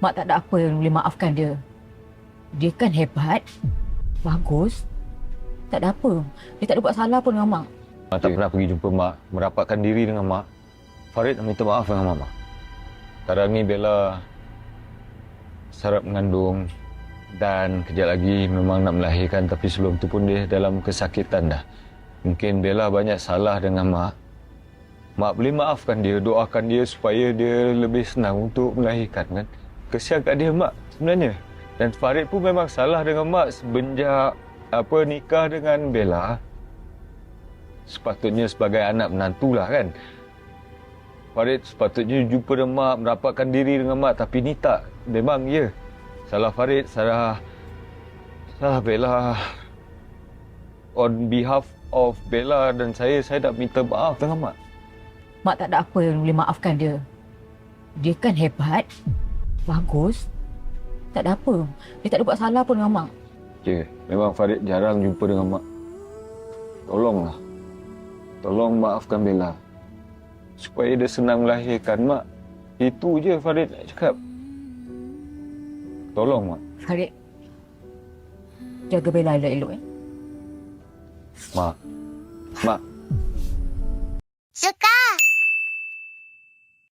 Mak tak ada apa yang boleh maafkan dia. Dia kan hebat. Bagus. Tak ada apa. Dia tak ada buat salah pun dengan mak. Mak tak pernah pergi jumpa mak, merapatkan diri dengan mak. Farid nak minta maaf dengan mama. Sekarang ni Bella sarap mengandung dan kejap lagi memang nak melahirkan tapi sebelum tu pun dia dalam kesakitan dah. Mungkin Bella banyak salah dengan mak. Mak boleh maafkan dia, doakan dia supaya dia lebih senang untuk melahirkan kan. Kesian kat dia mak sebenarnya. Dan Farid pun memang salah dengan mak semenjak apa nikah dengan Bella sepatutnya sebagai anak menantu lah kan. Farid sepatutnya jumpa dengan mak, merapatkan diri dengan mak tapi ni tak. Memang ya. Salah Farid, salah salah Bella. On behalf of Bella dan saya, saya nak minta maaf dengan mak. Mak tak ada apa yang boleh maafkan dia. Dia kan hebat. Bagus. Tak ada apa. Dia tak ada buat salah pun dengan mak. Ya, memang Farid jarang jumpa dengan mak. Tolonglah. Tolong maafkan Bella. Supaya dia senang melahirkan mak. Itu je Farid nak cakap. Tolong mak. Farid. Jaga Bella elok-elok eh. Mak. Mak. Suka